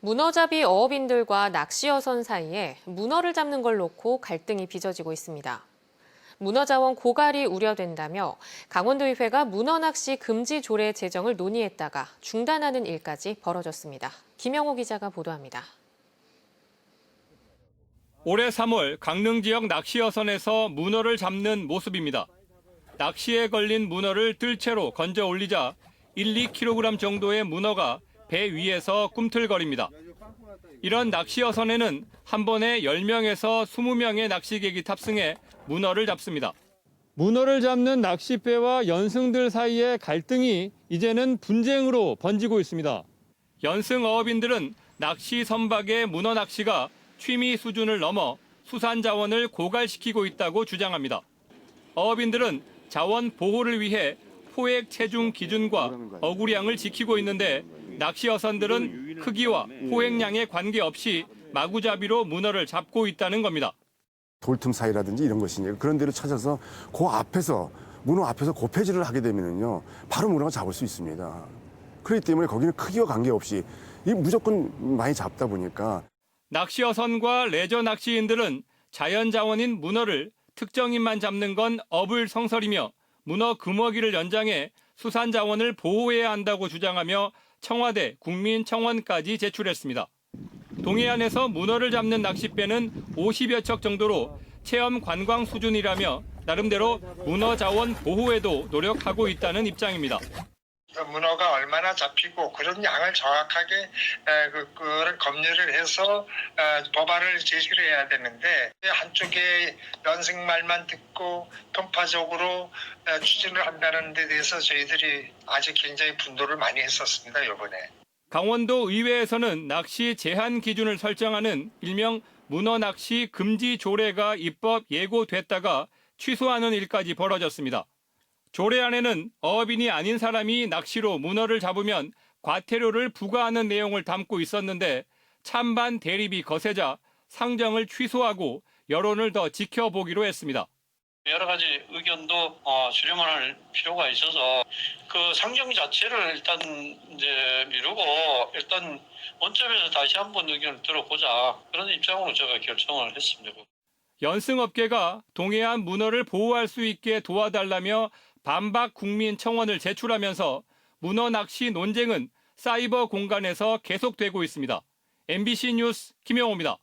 문어잡이 어업인들과 낚시어선 사이에 문어를 잡는 걸 놓고 갈등이 빚어지고 있습니다. 문어자원 고갈이 우려된다며 강원도의회가 문어 낚시 금지 조례 제정을 논의했다가 중단하는 일까지 벌어졌습니다. 김영호 기자가 보도합니다. 올해 3월 강릉 지역 낚시어선에서 문어를 잡는 모습입니다. 낚시에 걸린 문어를 뜰채로 건져 올리자 1, 2kg 정도의 문어가 배 위에서 꿈틀거립니다. 이런 낚시어선에는 한 번에 10명에서 20명의 낚시객이 탑승해 문어를 잡습니다. 문어를 잡는 낚싯배와 연승들 사이의 갈등이 이제는 분쟁으로 번지고 있습니다. 연승 어업인들은 낚시 선박의 문어 낚시가 취미 수준을 넘어 수산 자원을 고갈시키고 있다고 주장합니다. 어업인들은 자원 보호를 위해 포획 체중 기준과 어구량을 지키고 있는데 낚시 어선들은 크기와 포획량에 관계없이 마구잡이로 문어를 잡고 있다는 겁니다. 돌틈 사이라든지 이런 것이 이제 그런 데로 찾아서 그 앞에서 문어 앞에서 고폐질을 하게 되면은요 바로 문어가 잡을 수 있습니다. 그렇기 때문에 거기는 크기와 관계없이 이 무조건 많이 잡다 보니까 낚시 어선과 레저 낚시인들은 자연 자원인 문어를 특정인만 잡는 건 어불성설이며 문어 금어기를 연장해 수산 자원을 보호해야 한다고 주장하며 청와대 국민청원까지 제출했습니다. 동해안에서 문어를 잡는 낚싯배는 50여 척 정도로 체험 관광 수준이라며 나름대로 문어 자원 보호에도 노력하고 있다는 입장입니다. 그 문어가 얼마나 잡히고 그런 양을 정확하게 그걸 검열을 해서 에, 법안을 제시를 해야 되는데 한쪽에 연승 말만 듣고 편파적으로 에, 추진을 한다는 데 대해서 저희들이 아직 굉장히 분노를 많이 했었습니다 이번에. 강원도 의회에서는 낚시 제한 기준을 설정하는 일명 문어 낚시 금지 조례가 입법 예고됐다가 취소하는 일까지 벌어졌습니다. 조례 안에는 어업인이 아닌 사람이 낚시로 문어를 잡으면 과태료를 부과하는 내용을 담고 있었는데 찬반 대립이 거세자 상정을 취소하고 여론을 더 지켜보기로 했습니다. 여러 가지 의견도 어, 수렴을 할 필요가 있어서 그 상정 자체를 일단 이제 미루고 일단 원점에서 다시 한번 의견을 들어보자 그런 입장으로 제가 결정을 했습니다. 연승업계가 동해안 문어를 보호할 수 있게 도와달라며 반박 국민 청원을 제출하면서 문어 낚시 논쟁은 사이버 공간에서 계속되고 있습니다. MBC 뉴스 김영호입니다.